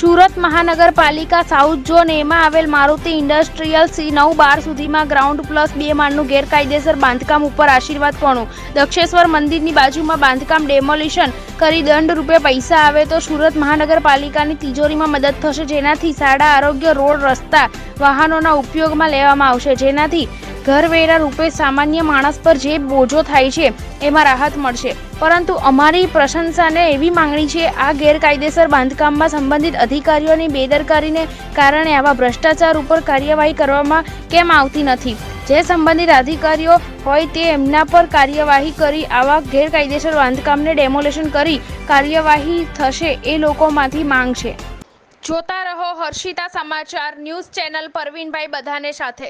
સુરત મહાનગરપાલિકા south zone એમાં આવેલ મારુતિ ઇન્ડસ્ટ્રીયલ સી નવ બાર સુધીમાં ગ્રાઉન્ડ પ્લસ બે માળનું ગેરકાયદેસર બાંધકામ ઉપર આશીર્વાદ પણું. દક્ષેશ્વર મંદિરની બાજુમાં બાંધકામ ડેમોલિશન કરી દંડ રૂપે પૈસા આવે તો સુરત મહાનગરપાલિકાની તિજોરીમાં મદદ થશે. જેનાથી શાળા, આરોગ્ય, રોડ, રસ્તા વાહનોના ઉપયોગમાં લેવામાં આવશે. જેનાથી ઘરવેરા રૂપે સામાન્ય માણસ પર જે બોજો થાય છે, એમાં રાહત મળશે. પરંતુ અમારી પ્રશંસાને એવી માંગણી છે, આ ગેરકાયદેસર બાંધકામમાં સંબંધિત અધિકારીઓની બેદરકારીને કારણે આવા ભ્રષ્ટાચાર ઉપર કાર્યવાહી કરવામાં કેમ આવતી નથી? જે સંબંધિત અધિકારીઓ હોય તે એમના પર કાર્યવાહી કરી, આવા ગેરકાયદેસર બાંધકામને ડેમોલેશન કરી કાર્યવાહી થશે એ લોકોમાંથી માંગ છે. જોતા રહો હર્ષિતા સમાચાર ન્યૂઝ ચેનલ પરવીનભાઈ બધાને સાથે.